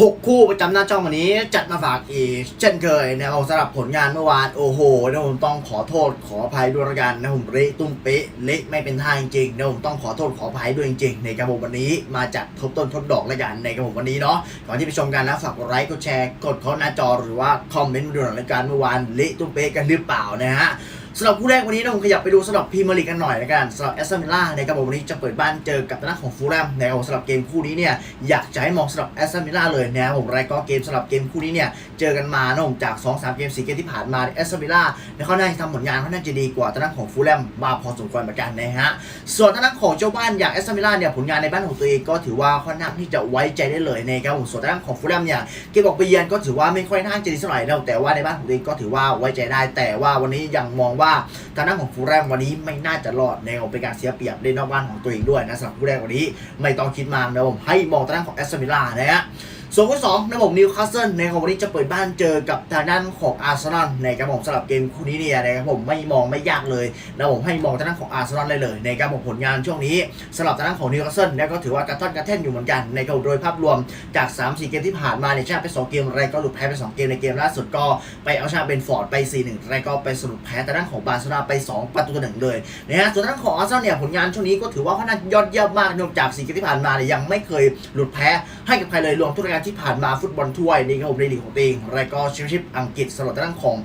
หกคู่ประจำหน้าช่องวันนี้จัดมาฝากอีก เช่นเคยนะครับสำหรับผลงานเมื่อวานโอ้โหนะผมต้องขอโทษขออภัยด้วยละกันนะผมเละตุ้มเป๊ะเละไม่เป็นท่าจริงๆนะผมต้องขอโทษขออภัยด้วยจริงๆในกระผมวันนี้มาจากทบต้นทบดอกละกันในกระผมวันนี้เนาะก่อนที่ไปชมกันนะฝากกดไลค์กดแชร์กดเข้าหน้าจอหรือว่าคอมเมนต์ดูหน่อยละกันเมื่อวานเละตุ้มเป๊ะกันหรือเปล่านะฮะ สำหรับคู่แรกวันนี้นะผมขยับไปดูสำหรับพรีเมียร์ลีกกันหน่อยละกันสำหรับแอสตันวิลล่าในกระบอกวันนี้จะเปิดบ้านเจอกับทางด้านของฟูลแลมในสำหรับเกมคู่นี้เนี่ยอยากจะให้มองสำหรับแอสตันวิลล่าเลยนะผมรายก็เกมสำหรับเกมคู่นี้เนี่ยเจอกันมานะผมจาก 2-3 เกม 4 เกมที่ผ่านมาแอสตันวิลล่าเนี่ยเขาน่าจะทำผลงานเขาน่าจะดีกว่าทางด้านของฟูลแลมมาพอสมควรเหมือนกันนะฮะส่วนทางด้านของเจ้าบ้านอย่างแอสตันวิลล่าเนี่ยผลงานในบ้านของตัวเองก็ถือว่าค่อนข้างที่จะไว้ใจได้เลยนะครับผมส่วนทางด้านของฟูลแลมเนี่ยเกมออกไปเยือนก็ถือว่าไม่ค่อยน่าจะดีเท่าไหร่แต่ว่าในบ้านของตัวเองก็ถือว่าไว้ใจได้ แต่ว่าวันนี้ยังมองว่าทางด้านของฟูแลมวันนี้ไม่น่าจะรอดแนวเป็นการเสียเปรียบเล่นนอกบ้านของตัวเองด้วยนะสำหรับฟูแรมวันนี้ไม่ต้องคิดมากนะผมให้มองทางด้านของแอสตันวิลล่านะฮะ ส่วนคู่สองนะผมนิวคาสเซิลในของวันนี้จะเปิดบ้านเจอกับทางด้านของอาร์เซนอลนะครับผมสำหรับเกมคู่นี้เนี่ยนะครับผมไม่มองไม่ยากเลยนะผมให้มองทางด้านของอาร์เซนอลเลยเลยนะครับผมผลงานช่วงนี้สำหรับทางด้านของนิวคาสเซิลเนี่ยก็ถือว่ากระท่อนกระแท่นอยู่เหมือนกันในกโดยภาพรวมจาก 3-4 เกมที่ผ่านมาเนี่ยชนะไป 2 เกมไรก็หลุดแพ้ไป 2 เกมในเกมล่าสุดก็ไปเอาชนะเบนฟอร์ดไป 4-1ไรก็ไปสรุปแพ้ทางด้านของบาร์เซโลนาไป 2 ประตูต่อหนึ่งเลยนะฮะส่วนทางด้านของอาร์เซนอลเนี่ยผลงานช่วงนี้ก็ถือว่าค่อนข้างยอดเยี่ยมมากนอกจาก4เกมที่ผ่านมาเนี่ยยังไม่เคยหลุดแพ้ให้กับใครเลยรวมทุกรายการที่ผ่านมาฟุตบอลถ้วยนี่ครับผมในลีกของตัวเองรายก็แชมเปี้ยนชิปอังกฤษสำหรับทางด้านของ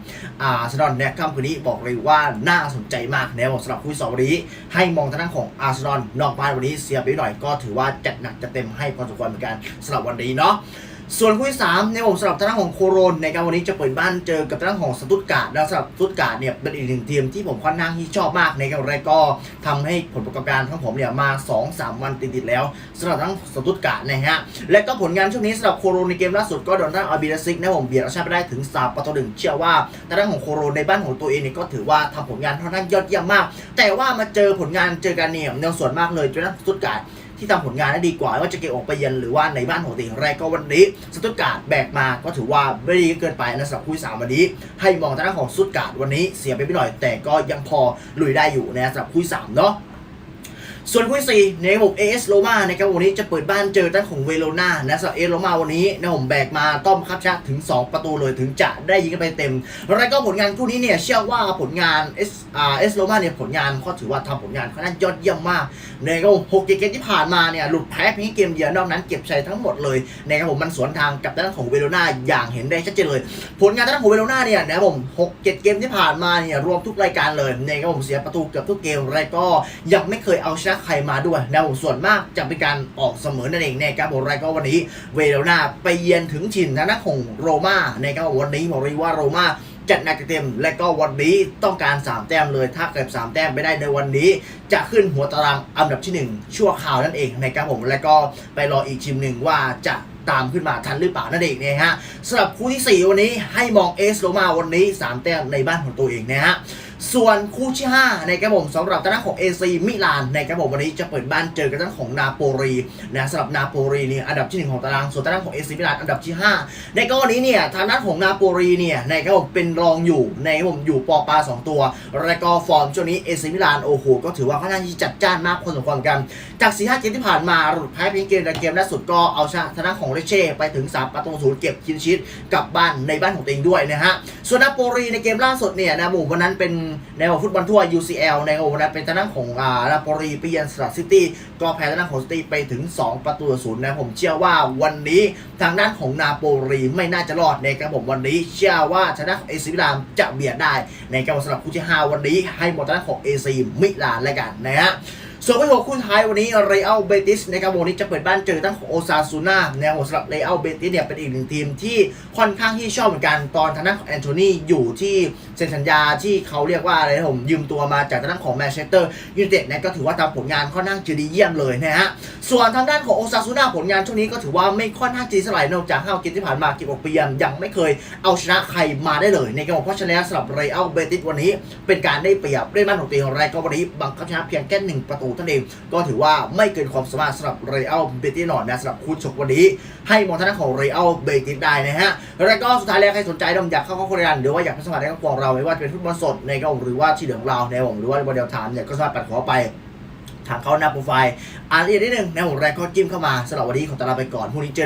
อาร์เซนอลเนี่ยค่ำคืนนี้บอกเลยว่าน่าสนใจมากนะครับสำหรับคู่สองวันนี้ ให้มองทางด้านของอาร์เซนอลนอกบ้านวันนี้เสียไปหน่อยก็ถือว่าจัดหนักจะเต็มให้พอสมควรเหมือนกันสำหรับวันนี้เนาะ ส่วนคู่ที่สามในผมสำหรับทางด้านของโคโรนในการวันนี้จะเปิดบ้านเจอกับทางด้านของสตุตการ์ดแล้วสำหรับสตุตการ์ดเนี่ยเป็นอีกหนึ่งทีมที่ผมค่อนข้างที่ชอบมากในการแรกก็ทำให้ผลประกอบการของผมเนี่ยมา2-3วันติดๆแล้วสำหรับทั้งสตุตการ์ดนะฮะและก็ผลงานช่วงนี้สำหรับโคโรนในเกมล่าสุดก็โดนทางอาบิลซิกนะผมเบียดเอาชนะไปได้ถึง3ประตูหนึ่งเชื่อว่าทางด้านของโคโรนในบ้านของตัวเองเนี่ยก็ถือว่าทำผลงานค่อนข้างยอดเยี่ยมมาก แต่ว่ามาเจอผลงานเจอกันเนี่ยในส่วนมากเลยจนทางสตุตการ์ด ที่ทำผลงานได้ดีกว่าว่าจะเก็บออกไปเย็นหรือว่าในบ้านของตัวเองแรกก็วันนี้สตุตการ์ดแบกมาก็ถือว่าไม่ดีเกินไปนะสำหรับคู่สามวันนี้ ให้มองทางด้านของสตุตการ์ดวันนี้เสียไปไม่หน่อย แต่ก็ยังพอลุยได้อยู่นะสำหรับคู่สามเนาะ ส่วนคู่ที่สี่ในผมเอสโรมานะครับวันนี้จะเปิดบ้านเจอด้านของเวโรนานะสำหรับเอสโรมาวันนี้นะผมแบกมาต้อมครับชนะถึง 2 ประตูเลยถึงจะได้ยิงกันไปเต็ม แล้วก็ผลงานคู่นี้เนี่ยเชื่อว่าผลงานเอสอ่าเอสโรมาเนี่ยผลงานก็ถือว่าทำผลงานค่อนข้างยอดเยี่ยมมากในก็หกเกมที่ผ่านมาเนี่ยหลุดแพ้เพียงเกมเดียวนอกนั้นเก็บชัยทั้งหมดเลยนะครับผมมันสวนทางกับด้านของเวโรนาอย่างเห็นได้ชัดเจนเลย ผลงานด้านของเวโรนาเนี่ยนะครับผมหกเจ็ดเกมที่ผ่านมาเนี่ยรวมทุกรายการเลยนะครับผมเสียประตูเกือบทุกเกมแล้วก็ยังไม่เคยเอาชนะใครมาด้วยนะผมส่วนมากจะเป็นการออกเสมอนั่นเองนะครับผมแล้วก็วันนี้เวโรนาไปเยือนถึงถิ่นทางด้านของโรม่านะครับวันนี้บอกเลยว่าโรม่าจัดหนักเต็ม และก็วันนี้ต้องการ 3 แต้มเลย ถ้าเกิด3แต้มไม่ได้ในวันนี้ จะขึ้นหัวตารางอันดับที่ 1 ชั่วคราวนั่นเองนะครับผม และก็ไปรออีกทีมหนึ่งว่าจะตามขึ้นมาทันหรือเปล่านั่นเองนะฮะสำหรับคู่ที่ 4 วันนี้ให้มองเอสโรมาวันนี้ 3 แต้มในบ้านของตัวเองนะฮะ ส่วนคู่ที่5ในกระผมสำหรับทางด้านของเอซีมิลานในกระผมวันนี้จะเปิดบ้านเจอกับทางด้านของนาโปลีนะสำหรับนาโปลีเนี่ยอันดับที่หนึ่งของตารางส่วนทางด้านของเอซีมิลานอันดับที่ห้าในกรณีเนี่ยทางด้านของนาโปลีเนี่ยในครับผมเป็นรองอยู่ในรับผมอยู่ปอปาสองตัวแล้วก็ฟอร์มช่วงนี้เอซิมิลานโอ้โหก็ถือว่าค่อนข้างที่จัดจ้านมากพอสมควรกันจาก4 5เกมที่ผ่านมาหลุดแพ้เพียงเกมแต่เกมล่าสุดก็เอาชนะทางด้านของเลเช่ไปถึง3ประตูศูนย์เก็บคินชิตกลับบ้านในบ้านของตัวเองด้วยนะฮะส่วนนาโปลีในเกมล่าสุดเนี่ยนะหมู่วันนั้นเป็นในฟุตบอลทั่ว UCL ในวันนั้นเป็นทางด้านของอ่านาโปรีไปเยือนสตาร์ซิตี้ก็แพ้ทางด้านของซิตี้ไปถึง 2 ประตูศูนย์นะผมเชื่อว่าวันนี้ทางด้านของนาโปลีไม่น่าจะรอดในการผมวันนี้เชื่อว่าชนของเอซิมิลานจะเบียดได้ในการสำหรับคู่ที่ 5 วันนี้ให้หมดทางด้านของเอซีมิลานแล้วกันนะฮะ ส่วนคู่ที่หกคู่ท้ายวันนี้เรอัลเบติสในการวันนี้จะเปิดบ้านเจอทั้งของโอซาซูน่าแนวสำหรับเรอัลเบติสเนี่ยเป็นอีกหนึ่งทีมที่ค่อนข้างที่ชอบเหมือนกันตอนทางด้านของแอนโทนีอยู่ที่เซ็นสัญญาที่เขาเรียกว่าอะไรนะผมยืมตัวมาจากทางด้านของแมนเชสเตอร์ยูไนเต็ดเนี่ยก็ถือว่าทำผลงานค่อนข้างจะดีเยี่ยมเลยนะฮะส่วนทางด้านของโอซาซูน่าผลงานช่วงนี้ก็ถือว่าไม่ค่อนข้างจีสลายนอกจากห้าเกมที่ผ่านมาเก็บออกเปียมยังไม่เคยเอาชนะใครมาได้เลยในเกมของเพราะฉะนั้นสำหรับเรอัลเบติสวันนี้ เป็นการได้เปรียบด้บ้านของตัวเองไรก็วันนี้บังคับชนะเพียงแค่หนึ่งประตูท่านเอง ก็ถือว่าไม่เกินความสามารถสำหรับเรอัลเบติสหน่อนนะสำหรับคู่ชกวันนี้ ให้มองทางด้านของเรอัลเบติสได้นะฮะแล้วก็สุดท้ายแล้วใครสนใจต้องอยากเข้าเข้าครงการหรือว่าอยากเป็นสมัครในครอบครัวของเราไม่ว่าจะเป็นฟุตบอลสดในกองหรือว่าที่เหลืองเราในผมหรือว่าบอลเดลทามเนี่ยก็สามารถปัดขอไปทางเข้าหน้าโปรไฟล์อ่านละเอียดนิดนึงในวงแรกก็จิ้มเข้ามาสำหรับวันนี้ขอตลาไปก่อนพรุ่งนี้เจอกัน